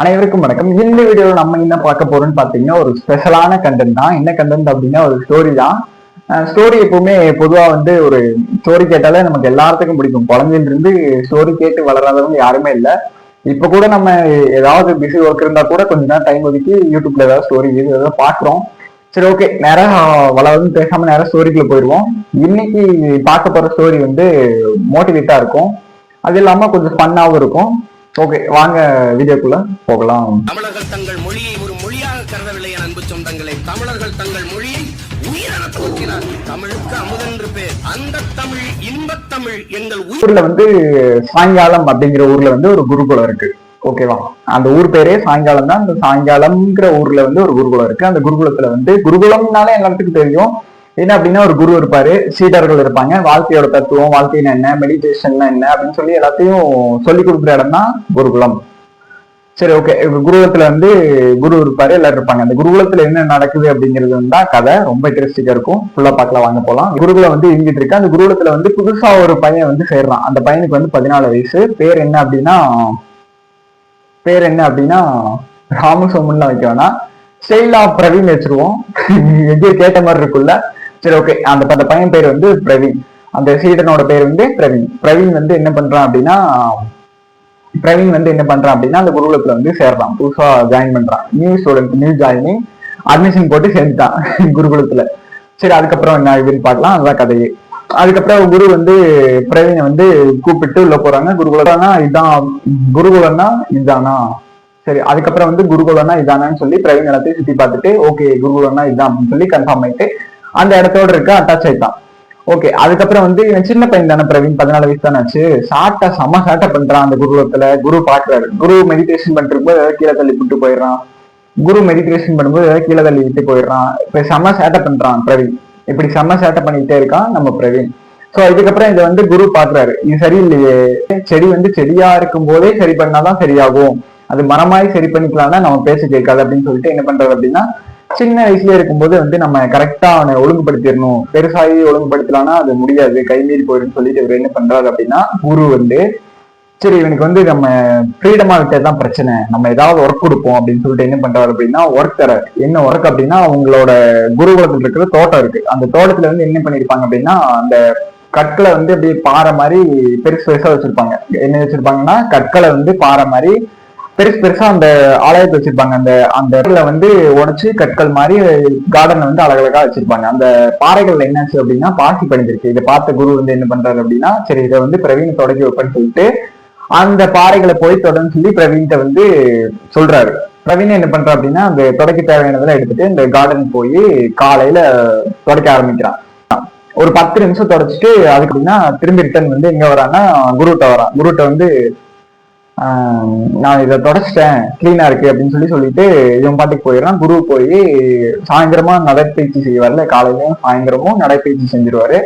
அனைவருக்கும் வணக்கம். இந்த வீடியோவில் நம்ம என்ன பார்க்க போறோம்னு பார்த்தீங்கன்னா ஒரு ஸ்பெஷலான கண்டென்ட் தான். என்ன கண்டென்ட் அப்படின்னா ஒரு ஸ்டோரி தான். ஸ்டோரி எப்பவுமே பொதுவாக வந்து ஒரு ஸ்டோரி கேட்டாலே நமக்கு எல்லாத்துக்கும் பிடிக்கும். குழந்தையில இருந்து ஸ்டோரி கேட்டு வளராதவங்க யாருமே இல்லை. இப்போ கூட நம்ம ஏதாவது பிஸி ஒர்க் இருந்தால் கூட கொஞ்ச நேரம் டைம் ஒதுக்கி யூடியூப்ல ஏதாவது ஸ்டோரி இது ஏதாவது பார்க்குறோம். சரி ஓகே நேரம் வளர்ந்து பேசாம நேரம் ஸ்டோரிக்குள்ள போயிடுவோம் இன்னைக்கு பார்க்க போற ஸ்டோரி வந்து மோட்டிவேட்டா இருக்கும். அது இல்லாம கொஞ்சம் ஃபன்னாகவும் இருக்கும். ஓகே வாங்க வீடியோக்குள்ள போகலாம். தமிழர்கள் தங்கள் மொழியை ஒரு மொழியாக கருதவில்லை என் அன்பு சொந்தங்களே. தமிழர்கள் தங்கள் மொழியை உயிரென போற்றினார் தமிழுக்கு அமுதென்று பேர். அந்த தமிழ் இன்பத் தமிழ் எங்கள் உயிர். ஊர்ல வந்து சாயங்காலம் அப்படிங்கிற ஊர்ல வந்து ஒரு குருகுலம் இருக்கு. ஓகேவா அந்த ஊர் பேரே சாயங்காலம் தான் அந்த சாயங்காலம்ங்கிற ஊர்ல வந்து ஒரு குருகுலம் இருக்கு. அந்த குருகுலத்துல வந்து குருகுலம்னாலே எல்லாத்துக்கும் தெரியும். என்ன அப்படின்னா ஒரு குரு இருப்பாரு. சீடர்கள் இருப்பாங்க. வாழ்க்கையோட தத்துவம் வாழ்க்கைனா என்ன மெடிடேஷன் என்ன அப்படின்னு சொல்லி எல்லாத்தையும் சொல்லி கொடுக்குற இடம் தான் குருகுலம். சரி ஓகே குருகுலத்துல வந்து குரு இருப்பாரு. எல்லாரும் இருப்பாங்க. அந்த குருகுலத்துல என்ன நடக்குது அப்படிங்கிறது தான் கதை ரொம்ப இன்ட்ரெஸ்டிங்கா இருக்கும். ஃபுல்லா பார்க்கலாம். வாங்க போலாம். குருகுலம் வந்து இயங்கிட்டு இருக்கு. அந்த குருகுலத்துல வந்து புதுசா ஒரு பையன் வந்து சேர்றான். அந்த பையனுக்கு வந்து பதினாலு வயசு. பேர் என்ன அப்படின்னா பேர் என்ன அப்படின்னா ராமசோமன் வைக்க வேணாம். ஸ்டைலா பிரவீன் வச்சிருவோம். எங்கேயும் கேட்ட மாதிரி இருக்குல்ல சரி ஓகே அந்த அந்த பையன் பேர் வந்து பிரவீன். அந்த சீடனோட பேர் வந்து பிரவீன். பிரவீன் வந்து என்ன பண்றான் அப்படின்னா பிரவீன் வந்து என்ன பண்றான் அப்படின்னா அந்த குருகுலத்துல வந்து சேர்றான். புதுசா ஜாயின் பண்றான். New student new joining admission போட்டு சேர்ந்துட்டான் குருகுலத்துல. சரி அதுக்கப்புறம் என்ன இதுன்னு பார்க்கலாம். அதுதான் கதையே. அதுக்கப்புறம் குரு வந்து பிரவீனை வந்து கூப்பிட்டு உள்ள போறாங்க. குருகுலம்னா இதான் குருகுலம்னா இதானா? சரி அதுக்கப்புறம் வந்து குருகுலம்னா இதானான்னு சொல்லி பிரவீன் எல்லாத்தையும் சுத்தி பார்த்துட்டு ஓகே குருகுலம்னா இதான் அப்படின்னு சொல்லி கன்ஃபார்ம் ஆயிட்டு அந்த இடத்தோட இருக்க அட்டாச் ஆயிட்டான். ஓகே அதுக்கப்புறம் வந்து இவன் சின்ன பையன் தானே பிரவீன் பதினாலு வயசு தானே ஆச்சு. சாட்டை செம சாட்டை பண்றான் அந்த குருவத்துல குரு பாக்குறாரு. குரு மெடிடேஷன் பண்ணிட்டு கீழே தள்ளி விட்டு போயிடுறான். குரு மெடிடேஷன் பண்ணும்போது ஏதாவது கீழே தள்ளி விட்டு போயிடுறான். இப்ப செம சேட்டை பண்றான் பிரவீன். இப்படி செம சேட்டை பண்ணிக்கிட்டே இருக்கான் நம்ம பிரவீன். சோ இதுக்கப்புறம் இதை வந்து குரு பாக்குறாரு. இது சரியில்லையே. செடி வந்து செடியா இருக்கும் போதே சரி பண்ணாதான் சரியாகும். அது மரமாய் சரி பண்ணிக்கலாம்னா நம்ம பேச கேட்காது அப்படின்னு சொல்லிட்டு என்ன பண்றது அப்படின்னா சின்ன வயசுல இருக்கும்போது வந்து நம்ம கரெக்டா அவனை ஒழுங்குபடுத்திடணும். பெருசாகி ஒழுங்குபடுத்தலாம்னா அது முடியாது. கைமீறி போயிடுன்னு சொல்லிட்டு இவர் என்ன பண்றாரு அப்படின்னா குரு வந்து சரி இவனுக்கு வந்து நம்ம ஃப்ரீடமா விட்டது தான் பிரச்சனை. நம்ம ஏதாவது ஒர்க் கொடுப்போம் அப்படின்னு சொல்லிட்டு என்ன பண்றாரு அப்படின்னா ஒர்க் தர என்ன ஒர்க் அப்படின்னா அவங்களோட குருகுலத்தில் இருக்கிற தோட்டம் இருக்கு. அந்த தோட்டத்துல வந்து என்ன பண்ணிருப்பாங்க அப்படின்னா அந்த கற்களை வந்து அப்படியே பாறை மாதிரி பெருசு பெருசா வச்சிருப்பாங்க. என்ன வச்சிருப்பாங்கன்னா கற்களை வந்து பாறை மாதிரி பெருசு பெருசா அந்த ஆலயத்தை வச்சிருப்பாங்க. அந்த அந்த இடத்துல வந்து உடைச்சு கற்கள் மாதிரி கார்டன்ல வந்து அழகழகா வச்சிருப்பாங்க. அந்த பாறைகள்ல என்னாச்சு அப்படின்னா பாசி படிஞ்சிருக்கு. இதை பார்த்த குரு வந்து என்ன பண்றாரு அப்படின்னா சரி இதை வந்து பிரவீன் தொடக்கி வைப்பேன்னு சொல்லிட்டு அந்த பாறைகளை போய் தொடன்னு சொல்லி பிரவீன்கிட்ட வந்து சொல்றாரு. பிரவீன் என்ன பண்றா அப்படின்னா அந்த தொடக்க தேவையானதெல்லாம் எடுத்துட்டு இந்த கார்டன் போய் காலையில தொடக்க ஆரம்பிக்கிறான். ஒரு பத்து நிமிஷம் தொடச்சிட்டு அதுக்கு அப்படின்னா திரும்பி ரிட்டர்ன் வந்து எங்க வரான்னா குருட்ட வரான். குருட்ட வந்து நான் இதை தொடச்சிட்டேன். கிளீனா இருக்கு அப்படின்னு சொல்லி சொல்லிட்டு இவன் பாட்டுக்கு போயிடுறான். குரு போய் சாயந்தரமா நடைப்பயிற்சி செய்வார்ல காலையிலயும் சாயந்தரமும் நடைப்பயிற்சி செஞ்சிருவாரு.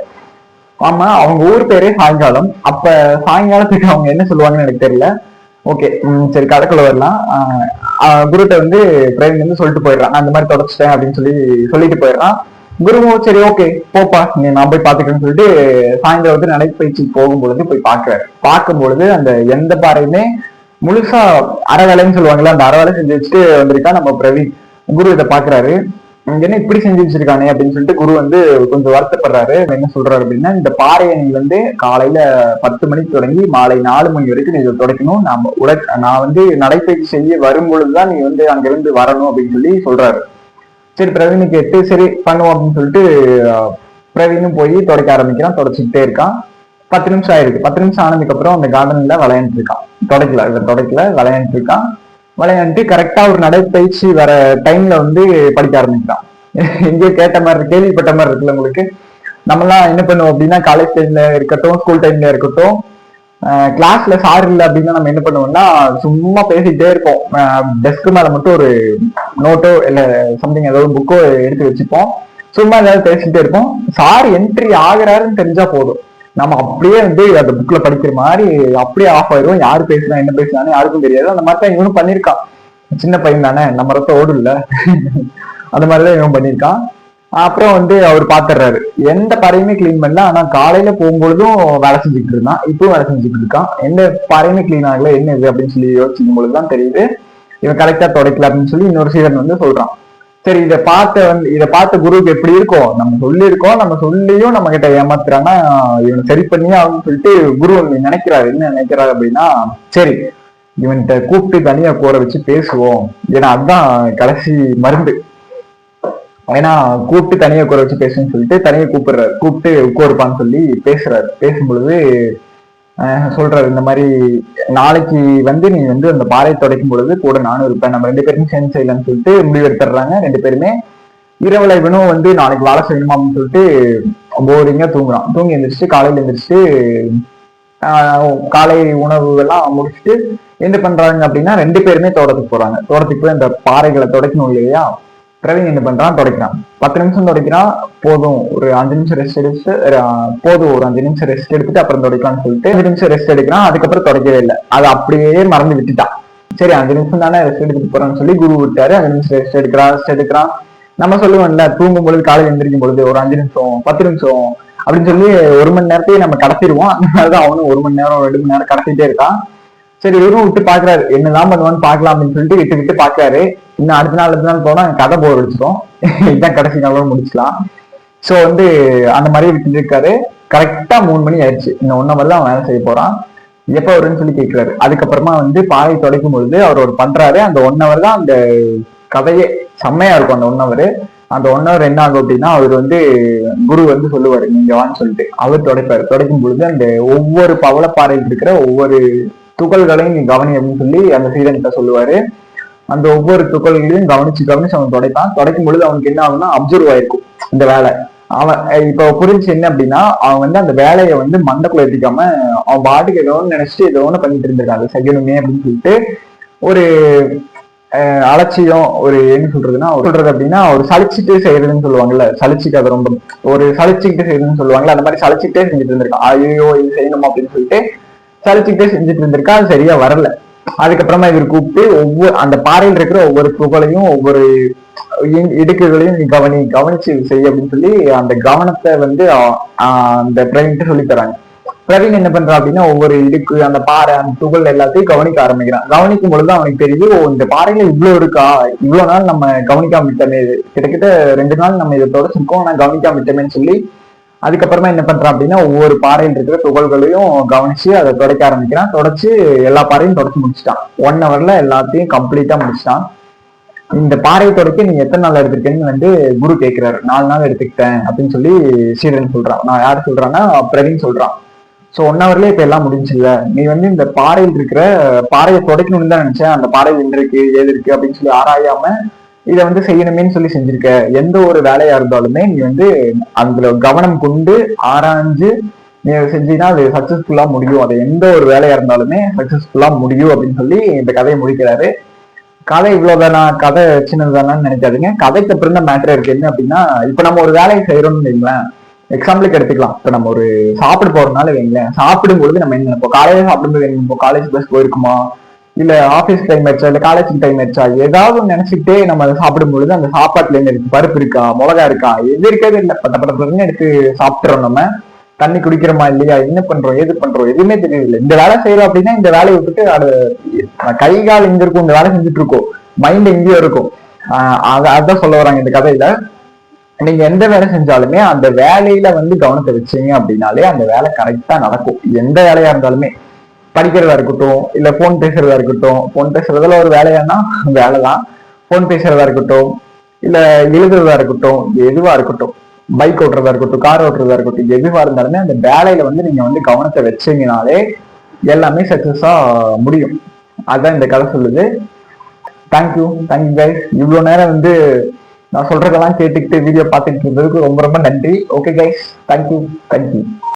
ஆமா அவங்க ஊர் பேரே சாயங்காலம். அப்ப சாயங்காலத்துக்கு அவங்க என்ன சொல்லுவாங்கன்னு எனக்கு தெரியல. ஓகே சரி கதைக்குள்ள வரலாம். குருட்ட வந்து பிரவீன் வந்து சொல்லிட்டு போயிடுறான். அந்த மாதிரி தொடச்சிட்டேன் அப்படின்னு சொல்லி சொல்லிட்டு போயிடுறான். குருவும் சரி ஓகே போப்பா நீ நான் போய் பாத்துக்கிறேன்னு சொல்லிட்டு சாயந்தரம் வந்து நடைப்பயிற்சி போகும்பொழுது போய் பாக்குறாரு பார்க்கும்பொழுது அந்த எந்த பாறையுமே முழுசா அறவேலைன்னு வேலைன்னு சொல்லுவாங்கல்ல அந்த அறவேலை செஞ்சு வச்சுட்டு வந்திருக்கா நம்ம பிரவீன். குரு இதை பாக்குறாரு என்ன இப்படி செஞ்சு வச்சிருக்கானே அப்படின்னு சொல்லிட்டு குரு வந்து கொஞ்சம் வருத்தப்படுறாரு. என்ன சொல்றாரு அப்படின்னா இந்த பாறையை நீ வந்து காலையில பத்து மணிக்கு தொடங்கி மாலை நாலு மணி வரைக்கும் நீ இதை துடைக்கணும். நான் உட நான் வந்து நடைப்பயிற்சி செய்ய வரும் பொழுதுதான் நீ வந்து அங்கிருந்து வரணும் அப்படின்னு சொல்லி சொல்றாரு. சரி பிரவீனு கேட்டு சரி பண்ணுவோம் அப்படின்னு சொல்லிட்டு பிரவீனும் போய் துடைக்க ஆரம்பிக்கிறான். தொடச்சிக்கிட்டே இருக்கான். பத்து நிமிஷம் ஆயிருக்கு பத்து நிமிஷம் ஆனதுக்கு அப்புறம் அந்த கார்டன்ல விளையாண்டு இருக்கான். தொடக்கல இவன் தொடக்கல விளையாண்டுட்டு இருக்கான். விளையாண்டு கரெக்டா ஒரு நடைப்பயிற்சி வர டைம்ல வந்து படிக்க ஆரம்பிக்கிறான். எங்கேயோ கேட்ட மாதிரி கேள்விப்பட்ட மாதிரி இருக்குல்ல உங்களுக்கு? நம்மலாம் என்ன பண்ணுவோம் அப்படின்னா காலேஜ் டைம்ல இருக்கட்டும் ஸ்கூல் டைம்ல இருக்கட்டும் கிளாஸ்ல சார் இல்லை அப்படின்னா நம்ம என்ன பண்ணுவோம்னா சும்மா பேசிக்கிட்டே இருப்போம். டெஸ்க் மேல மட்டும் ஒரு நோட்டோ இல்ல சம்திங் ஏதோ புக்கோ எடுத்து வச்சுப்போம். சும்மா ஏதாவது பேசிக்கிட்டே இருப்போம். சார் என்ட்ரி ஆகிறாருன்னு தெரிஞ்சா போதும். நம்ம அப்படியே வந்து அந்த புக்ல படிக்கிற மாதிரி அப்படியே ஆஃப் ஆயிரும் யாரு பேசுறா என்ன பேசுறான்னு யாருக்கும் தெரியாது. அந்த மாதிரி தான் இவனும் பண்ணிருக்கான் சின்ன பையன் தானே. நம்ம ரத்த ஓடு இல்ல அந்த மாதிரிதான் இவன் பண்ணிருக்கான் அப்புறம் வந்து அவர் பாத்துறாரு. எந்த பாறையுமே கிளீன் பண்ணல. ஆனா காலையில போகும்பொழுதும் வேலை செஞ்சுட்டு இருந்தான். இப்பவும் வேலை செஞ்சுட்டு இருக்கான். எந்த பாறையுமே கிளீன் ஆகல. என்ன இது அப்படின்னு சொல்லி யோசிக்கும் பொழுதுதான் தெரியுது. இவன் கரெக்டா தொடக்கல அப்படின்னு சொல்லி இன்னொரு சீடன் வந்து சொல்றான். சரி இதை பார்த்த வந்து இதை பார்த்த குருவுக்கு எப்படி இருக்கும் நம்ம சொல்லியிருக்கோம். நம்ம சொல்லியும் நம்ம கிட்ட ஏமாத்துறான்னா இவன் சரி பண்ணியே ஆகும்னு சொல்லிட்டு குரு நினைக்கிறாரு. என்ன நினைக்கிறாரு அப்படின்னா சரி இவன்கிட்ட கூப்பிட்டு தனியா போற வச்சு பேசுவோம். ஏன்னா அதுதான் கடைசி மருந்து. ஏன்னா கூப்பிட்டு தனியா குறை வச்சு பேசுன்னு சொல்லிட்டு தனியா கூப்பிடுறாரு. கூப்பிட்டு உட்காருப்பான்னு சொல்லி பேசுறாரு. பேசும்பொழுது சொல்றாரு இந்த மாதிரி நாளைக்கு வந்து நீ வந்து அந்த பாறை துடைக்கும் பொழுது கூட நானும் இருப்பேன். நம்ம ரெண்டு பேருமே சேர்ந்து செய்யலாம்னு சொல்லிட்டு முடிவு எடுத்துடுறாங்க. ரெண்டு பேருமே இரவுல இவனும் வந்து நாளைக்கு வேலை செய்யணுமா அப்படின்னு சொல்லிட்டு போரிங்கா தூங்குறான். தூங்கி எழுந்திரிச்சு காலையில எழுந்திரிச்சு காலை உணவு எல்லாம் முடிச்சுட்டு என்ன பண்றாங்க அப்படின்னா ரெண்டு பேருமே தோட்டத்துக்கு போறாங்க. தோட்டத்துக்கு போய் அந்த பாறைகளை துடைக்கணும் இல்லையா? பிரவீன் என்ன பண்றான் துடைக்கிறான். பத்து நிமிஷம் துடைக்கிறான் போதும் ஒரு அஞ்சு நிமிஷம் ரெஸ்ட் எடுத்து போதும் ஒரு அஞ்சு நிமிஷம் ரெஸ்ட் எடுத்துட்டு அப்புறம் துடைக்கலாம்னு சொல்லிட்டு அஞ்சு நிமிஷம் ரெஸ்ட் எடுக்கிறான் அதுக்கப்புறம் துடைக்கவே இல்லை. அது அப்படியே மறந்து விட்டுட்டான். சரி அஞ்சு நிமிஷம் தானே ரெஸ்ட் எடுத்துட்டு போறான்னு சொல்லி குரு விட்டாரு. அஞ்சு நிமிஷம் ரெஸ்ட் எடுக்கிறான் ரெஸ்ட் எடுக்கிறான். நம்ம சொல்லுவோம்ல தூங்கும் பொழுது காலையில் எந்திரிக்கும் பொழுது ஒரு அஞ்சு நிமிஷம் பத்து நிமிஷம் அப்படின்னு சொல்லி ஒரு மணி நேரத்தையே நம்ம கடத்திடுவோம். அதனாலதான் அவனும் ஒரு மணி நேரம் ரெண்டு மணி நேரம் கடத்திட்டே இருக்கான். சரி இவரும் விட்டு பாக்குறாரு. என்னதான் பண்ணுவான்னு பாக்கலாம் அப்படின்னு சொல்லிட்டு விட்டு விட்டு பாக்குறாரு. இன்னும் அடுத்த நாள் அடுத்த நாள் போனா கதை போர் அடிச்சிடும் இதுதான் கடைசி நாளோட முடிச்சலாம் சோ வந்து அந்த மாதிரி விட்டுட்டு இருக்காரு. கரெக்டா மூணு மணி ஆயிடுச்சு. இன்னும் ஒன்ன மாதிரி தான் அவன் வேலை செய்ய போறான். எப்ப வரும்னு சொல்லி கேட்கிறாரு அதுக்கப்புறமா வந்து பாறை துடைக்கும் பொழுது அவர் ஒரு பண்றாரு. அந்த ஒன் ஹவர் தான் அந்த கதையே. செம்மையா இருக்கும் அந்த ஒன் ஹவர் அந்த ஒன் ஹவர் என்ன ஆகும் அப்படின்னா அவர் வந்து குரு வந்து சொல்லுவாரு. நீங்க வான்னு சொல்லிட்டு. அவர் தொடைப்பாரு. துடைக்கும் பொழுது அந்த ஒவ்வொரு பவளப்பாறையில் இருக்கிற ஒவ்வொரு துகள்களையும் நீ கவனி அப்படின்னு சொல்லி அந்த சீடன்கிட்ட சொல்லுவாரு. அந்த ஒவ்வொரு துகள்களையும் கவனிச்சு கவனிச்சு அவன் துடைப்பான். துடைக்கும் பொழுது அவனுக்கு என்ன ஆகும்னா அப்சர்வ் ஆயிருக்கும் இந்த வேலை. அவன் இப்ப புரிஞ்சு என்ன அப்படின்னா அவன் வந்து அந்த வேலையை வந்து மண்டக்குள்ள ஏத்திக்காம அவன் பாட்டுக்கு ஏதோ ஒண்ணு நினைச்சிட்டு ஏதோ ஒண்ணு பண்ணிட்டு இருந்திருக்கான். செய்யணுமே அப்படின்னு சொல்லிட்டு ஒரு அலட்சியம் ஒரு என்ன சொல்றதுன்னா சொல்றது அப்படின்னா ஒரு சலிச்சுட்டு செய்யறதுன்னு சொல்லுவாங்கல்ல சலிச்சுக்காத ரொம்ப ஒரு சளிச்சுக்கிட்டு செய்யறதுன்னு சொல்லுவாங்கல்ல அந்த மாதிரி சலிச்சுக்கிட்டே செஞ்சுட்டு இருந்திருக்கான். ஐயோ இது செய்யணுமா அப்படின்னு சொல்லிட்டு சலிச்சுக்கிட்டே செஞ்சுட்டு இருந்திருக்கா? அது சரியா வரல. அதுக்கப்புறமா இவர் கூப்பிட்டு ஒவ்வொரு அந்த பாறையில் இருக்கிற ஒவ்வொரு புகழையும் ஒவ்வொரு இடுக்குகளையும் நீ கவனி கவனிச்சு செய் அப்படின்னு சொல்லி அந்த கவனத்தை வந்து ஆஹ் அந்த பிரவீன்ட்டு சொல்லி தராங்க. பிரவீன் என்ன பண்றான் அப்படின்னா ஒவ்வொரு இடுக்கு அந்த பாறை அந்த துகள் எல்லாத்தையும் கவனிக்க ஆரம்பிக்கிறான். கவனிக்கும் பொழுது அவனுக்கு தெரியுது ஓ இந்த பாறையில இவ்வளவு இருக்கா? இவ்வளவு நாள் நம்ம கவனிக்காம விட்டோமே. இது. கிட்டத்தட்ட ரெண்டு நாள் நம்ம இதை தொடச்சிருக்கோம் ஆனா கவனிக்காம விட்டோமேன்னு சொல்லி அதுக்கப்புறமா என்ன பண்றான் அப்படின்னா ஒவ்வொரு பாறையில் இருக்கிற துகள்களையும் கவனிச்சு அதை துடைக்க ஆரம்பிக்கிறான். தொடச்சு எல்லா பாறையும் தொடச்சு முடிச்சிட்டான். ஒன் ஹவர்ல எல்லாத்தையும் கம்ப்ளீட்டா முடிச்சிட்டான். இந்த பாறையை துடைக்க நீ எத்தனை நாள் எடுத்திருக்கேன்னு வந்து குரு கேட்கிறாரு நாலு நாள் எடுத்துக்கிட்டேன் அப்படின்னு சொல்லி சீரன் சொல்றான். நான் யார் சொல்றான்னா பிரவீன் சொல்றான். ஸோ ஒன் ஹவர்லேயே இப்ப எல்லாம் முடிஞ்சுல நீ வந்து இந்த பாறையில் இருக்கிற பாறையை துடைக்கணும்னு தான் நினைச்சேன். அந்த பாறையில் இருக்கு ஏது இருக்கு அப்படின்னு சொல்லி ஆராயாம இதை வந்து செய்யணுமேன்னு சொல்லி செஞ்சிருக்க. எந்த ஒரு வேலையா இருந்தாலுமே நீ வந்து அதுல கவனம் கொண்டு ஆராய்ஞ்சு நீ அதை செஞ்சீங்கன்னா அது சக்சஸ்ஃபுல்லா முடியும். அது எந்த ஒரு வேலையா இருந்தாலுமே சக்சஸ்ஃபுல்லா முடியும் அப்படின்னு சொல்லி இந்த கதையை முடிக்கிறாரு. கதை இவ்வளவுதானா? கதை சின்னதுதானான்னு நினைக்காதுங்க. கதைக்கு அப்புறம் தான் மேட்டர் இருக்கு? என்ன அப்படின்னா இப்ப நம்ம ஒரு வேலையை செய்யறோம்னு வைங்களேன். எக்ஸாம்பிளுக்கு எடுத்துக்கலாம். இப்ப நம்ம ஒரு சாப்பிட போறதுனால வைங்களேன். சாப்பிடும் பொழுது நம்ம என்ன நினைப்போம்? காலையில சாப்பிடும்போது என்ன நினைப்போம்? காலேஜ் பஸ் போயிருக்குமா? இல்ல ஆபீஸ் டைம் ஆயிடுச்சா இல்ல காலேஜ் டைம் ஆயிடுச்சா ஏதாவது ஒண்ணு நினைச்சுக்கிட்டே நம்ம அதை சாப்பிடும் பொழுது அந்த சாப்பாட்டுல என்ன இருக்கு பருப்பு இருக்கா மிளகா இருக்கா எது இருக்கவே இல்ல பட்ட பட்டத்துலன்னு எடுத்து சாப்பிட்டுறோம் நம்ம. தண்ணி குடிக்கிறோமா இல்லையா என்ன பண்றோம் ஏது பண்றோம் எதுவுமே தெரியல இந்த வேலை செய்யறோம் அப்படின்னா இந்த வேலையை விட்டுட்டு அது கை கால் எங்க இருக்கும் இந்த வேலை செஞ்சுட்டு இருக்கோம். மைண்ட் எங்கேயோ இருக்கும். ஆஹ் அதான் சொல்ல வராங்க இந்த கதையில. நீங்க எந்த வேலை செஞ்சாலுமே அந்த வேலையில வந்து கவனத்தை வச்சீங்க அப்படின்னாலே அந்த வேலை கரெக்டா நடக்கும். எந்த வேலையா இருந்தாலுமே. படிக்கிறதா இருக்கட்டும் இல்ல போன் பேசுறதா இருக்கட்டும் போன் பேசுறதுல ஒரு வேலையானா வேலைதான். போன் பேசுறதா இருக்கட்டும் இல்ல எழுதுறதா இருக்கட்டும் எதுவா இருக்கட்டும். பைக் ஓட்டுறதா இருக்கட்டும் கார் ஓட்டுறதா இருக்கட்டும் எதுவா இருந்தாலுமே அந்த வேலையில வந்து நீங்க வந்து கவனத்தை வச்சீங்கனாலே எல்லாமே சக்சஸா முடியும். அதான் இந்த கதை சொல்லுது. தேங்க்யூ தேங்க்யூ கைஸ் இவ்வளவு நேரம் வந்து நான் சொல்றதெல்லாம் கேட்டுக்கிட்டு வீடியோ பார்த்துக்கிட்டு இருந்ததுக்கு ரொம்ப ரொம்ப நன்றி. Okay guys thank you thank you